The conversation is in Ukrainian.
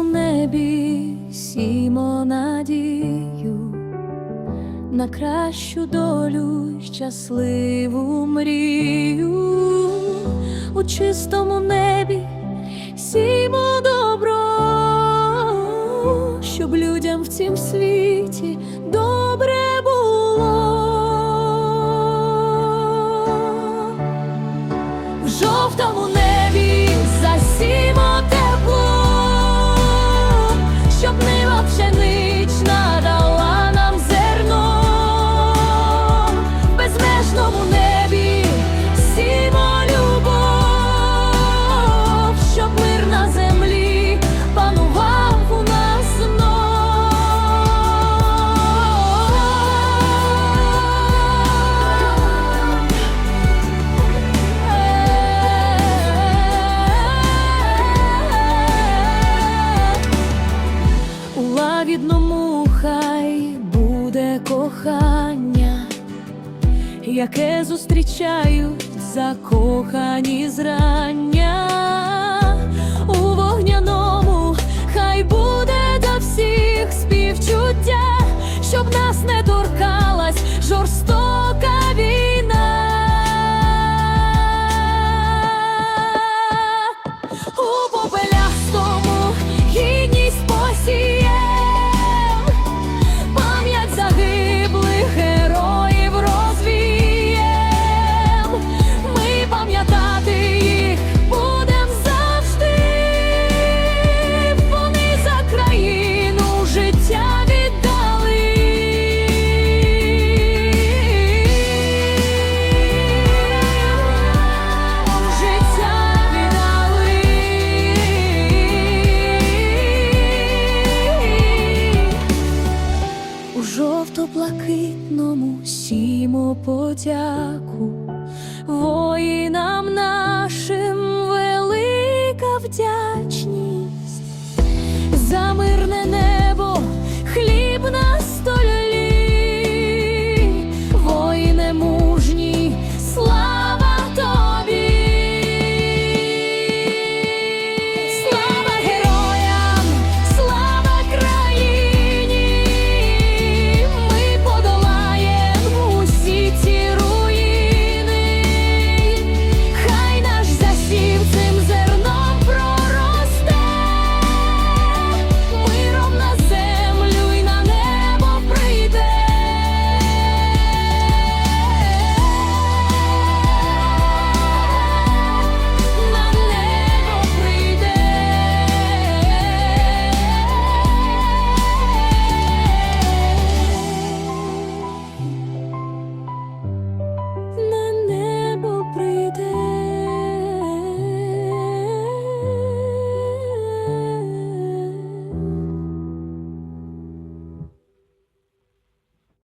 у небі сімо надію на кращу долю щасливу мрію у чистому небі сімо добро, щоб людям в цім світі. яке зустрічаю закохані зрання. скажемо подяку воїнам нашим велика вдячність за мирне небо.